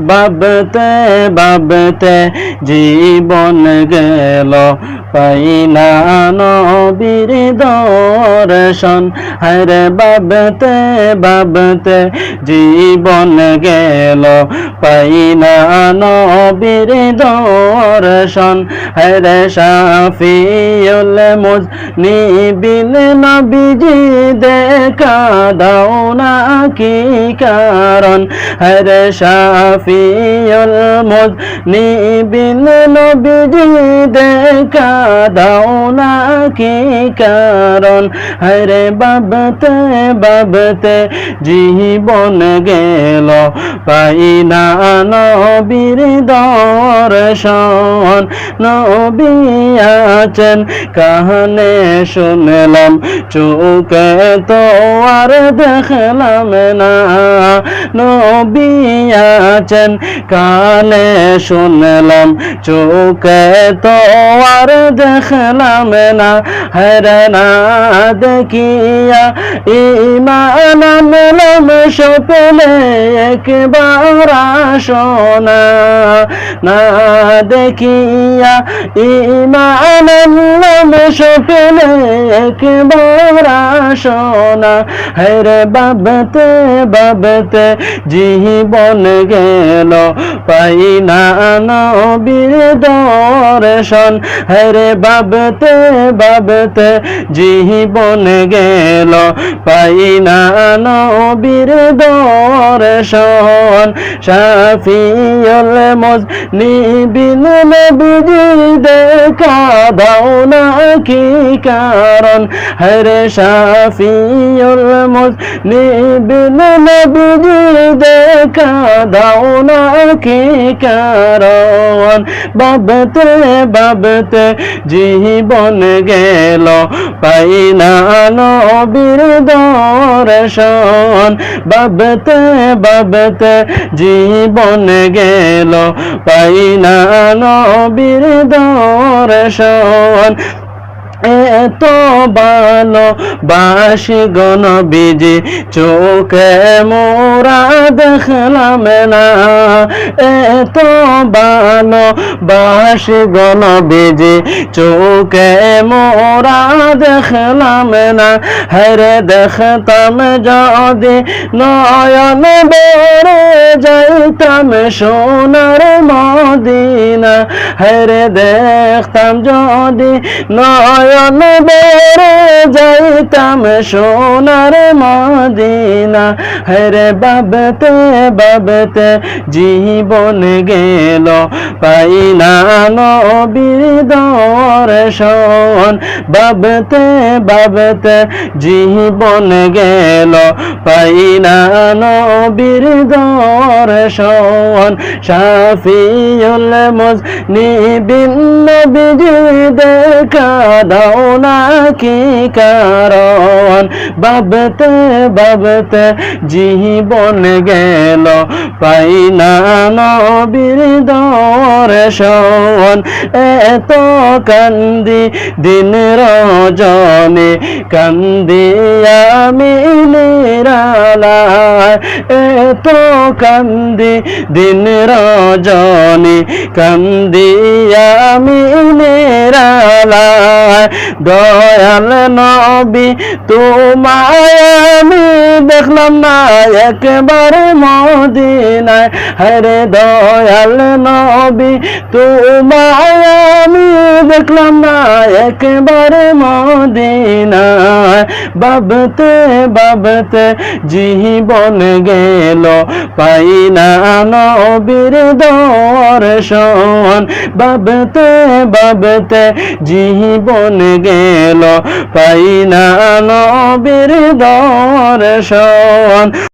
বাবতে বাবতে জীবন গেল। পাইনা নবীর দর্শন। হরে বাবতে বাবতে জীবন গেল। পাইনা নবীর দর্শন। হরে শাফিউল মুজ নিবিন নবীজি দেখা দাও। না কি কারণ হরে শাফিউল মুজ নিবিন নবীজি দেখা দাও না কি কারণ হরে বাবতে বাবতে জীবন গেল পাই না নবীর দর্শন। নবী আছেন কাহনে শুনলাম, চোখে তো আর না নবী কানে শুনলাম, চোখে তো আর দেখলাম না হরে না দেখিয়া ইমান আনলাম একবার আসনা না দেখিয়া ইমান আনলাম স্বপ্নে একবার আসনা হরে বাবতে বাবতে জীবন গেল, পাই না নবীর দর্শন। হরে বাবতে বাবতে জীবন গেল, পাই না নবীর দর্শন। শাফিউল মুজ নিবিন নবীজি দেখা দাও না কি কারণ? হরে শাফিউল মুজ নিবিন নবীজি দেখা দাও না কি কারণ? বাবতে বাবতে জীবন গেল, পাই না নবীর দর্শন। বাবতে বাবতে জীবন গেল, পাই না নবীর দর্শন। এত ভালো বাসি গণ বিজি চোখে মোরা দেখলাম না। এত ভালো বাসি গণ বিজি চোখে মোরা দেখলাম না। হরে দেখতাম যদি নয়ন বেড়ে যাইতাম সোনার মদিনা হরে দেখতাম যদি নয়ন বেড়ে যাইতাম সোনার মদিনা। হরে বাবতে বাবতে জীবন গেল, পাই না নবীর দর্শন। বাবতে বাবতে জীবন গেল, পাই না নবীর দর্শন। শাফিউল মুজ নিবিন নবীজি দেখা দাও না কি কারণ? বাবতে বাবতে জীবন গেল, পাই না নবীর দর্শন। এত কান্দি দিন রজনে, কান্দি আমি নিরালায় এত কান্দি দিন রজনে কান্দি আমি নিরালায় দয়াল নবী, তোমায় আমি দেখলাম না, একবার মদিনায়। হরে দয়াল নবী, তোমায় আমি দেখলাম না, একবার মদিনায়। বাবতে বাবতে জীবন গেল, পাই না নবীর দর্শন। বাবতে বাবতে জীবন গেল পাই না নবীর দর্শন।